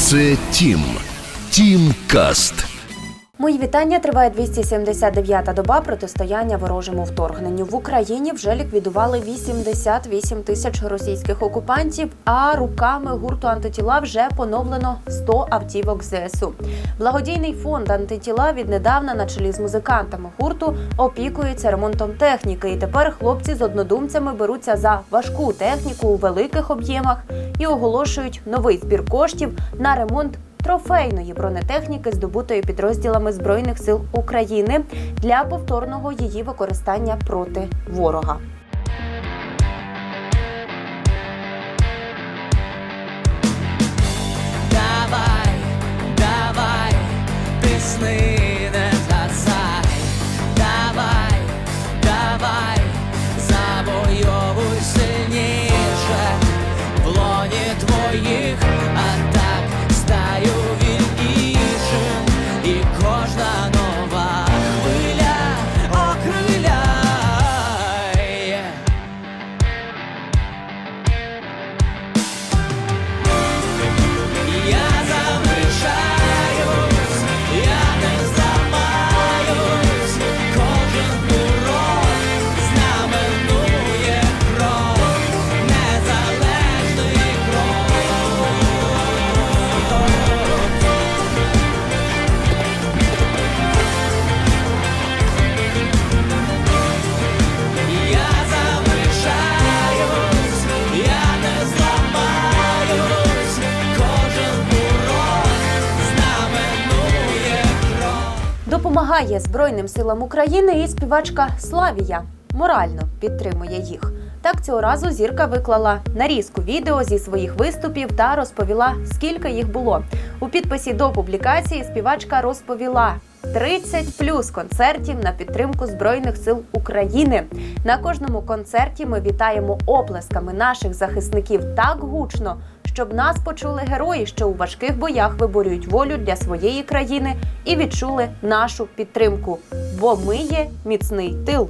Це Тім. Тім Каст. Мої вітання триває 279-та доба протистояння ворожому вторгненню. В Україні вже ліквідували 88 тисяч російських окупантів. А руками гурту антитіла вже поновлено 100 автівок ЗСУ. Благодійний фонд антитіла віднедавна на чолі з музикантами гурту опікується ремонтом техніки. І тепер хлопці з однодумцями беруться за важку техніку у великих об'ємах і оголошують новий збір коштів на ремонт трофейної бронетехніки, здобутої підрозділами збройних сил України для повторного її використання проти ворога. Давай, давай, ти Допомагає Збройним силам України і співачка Славія. Морально підтримує їх. Так цього разу зірка виклала нарізку відео зі своїх виступів та розповіла, скільки їх було. У підписі до публікації співачка розповіла. 30 плюс концертів на підтримку Збройних сил України. На кожному концерті ми вітаємо оплесками наших захисників так гучно, щоб нас почули герої, що у важких боях виборюють волю для своєї країни і відчули нашу підтримку. Бо ми є міцний тил.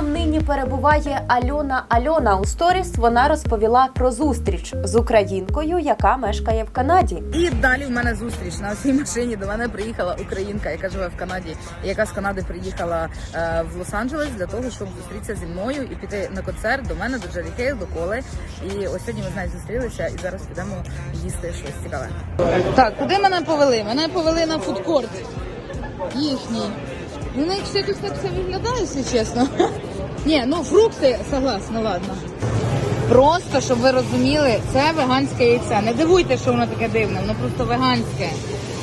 За нині перебуває Альона Альона. У сторіс вона розповіла про зустріч з українкою, яка мешкає в Канаді. І далі в мене зустріч на цій машині. До мене приїхала українка, яка живе в Канаді, яка з Канади приїхала е, в Лос-Анджелес для того, щоб зустрітися зі мною і піти на концерт до мене, до Джері Хейл, до Коли. І ось сьогодні ми з нею зустрілися і зараз підемо їсти щось цікаве. Так, куди мене повели? Мене повели на фудкорт їхній. Ну, якось так все виглядає, якщо чесно. Ні, ну фрукти согласна, ладно. Просто, щоб ви розуміли, це веганське яйце. Не дивуйте, що воно таке дивне, воно просто веганське.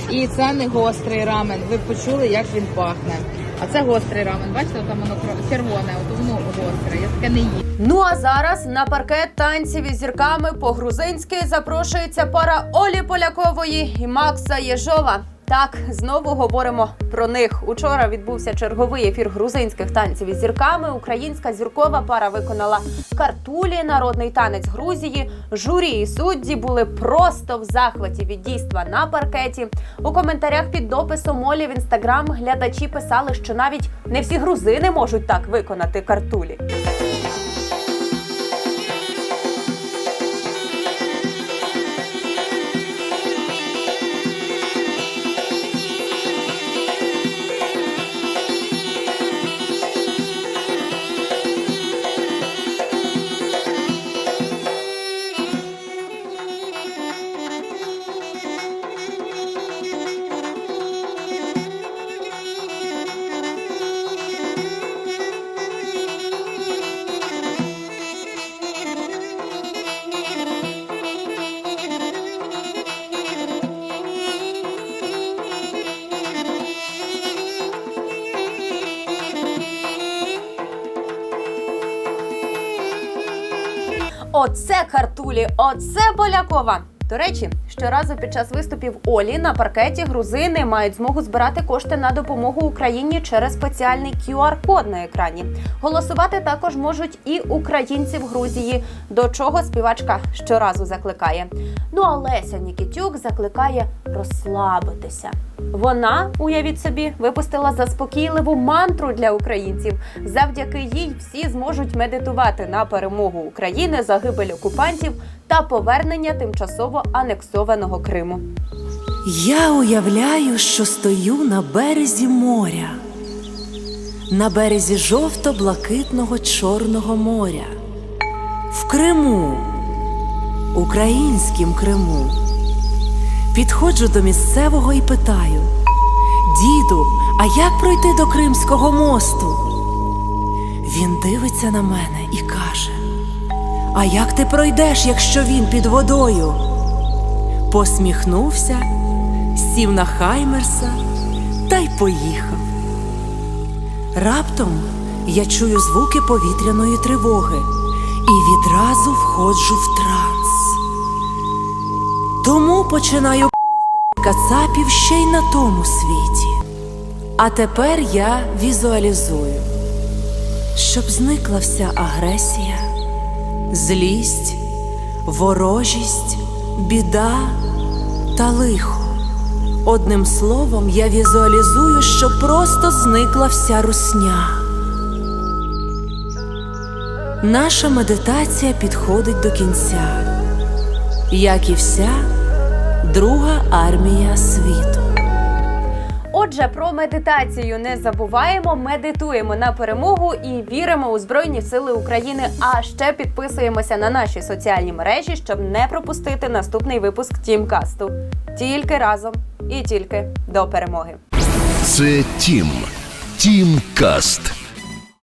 І це не гострий рамен. Ви почули, як він пахне. А це гострий рамен. Бачите, там воно червоне, от воно гостре. Я таке не їм. Ну а зараз на паркет танців із зірками по-грузинськи запрошується пара Олі Полякової і Макса Єжова. Так, знову говоримо про них. Учора відбувся черговий ефір грузинських танців із зірками. Українська зіркова пара виконала картулі, народний танець Грузії. Журі і судді були просто в захваті від дійства на паркеті. У коментарях під дописом Олі в інстаграм глядачі писали, що навіть не всі грузини можуть так виконати картулі. Оце картулі, оце Полякова. До речі, щоразу під час виступів Олі на паркеті грузини мають змогу збирати кошти на допомогу Україні через спеціальний QR-код на екрані. Голосувати також можуть і українці в Грузії, до чого співачка щоразу закликає. Ну а Леся Нікітюк закликає розслабитися. Вона, уявіть собі, випустила заспокійливу мантру для українців. Завдяки їй всі зможуть медитувати на перемогу України, загибель окупантів та повернення тимчасово анексованого Криму. Я уявляю, що стою на березі моря, на березі жовто-блакитного Чорного моря, в Криму, українськім Криму. Підходжу до місцевого і питаю: Діду, а як пройти до Кримського мосту? Він дивиться на мене і каже: А як ти пройдеш, якщо він під водою? Посміхнувся, сів на Хаймерса та й поїхав. Раптом я чую звуки повітряної тривоги і відразу входжу в транс. Тому починаю кацапів ще й на тому світі. А тепер я візуалізую, щоб зникла вся агресія, злість, ворожість, біда та лихо. Одним словом, я візуалізую, що просто зникла вся русня. Наша медитація підходить до кінця, як і вся друга армія світу. Отже, про медитацію не забуваємо, медитуємо на перемогу і віримо у Збройні Сили України. А ще підписуємося на наші соціальні мережі, щоб не пропустити наступний випуск Тімкасту. Тільки разом і тільки до перемоги. Це Тім. Тім Каст.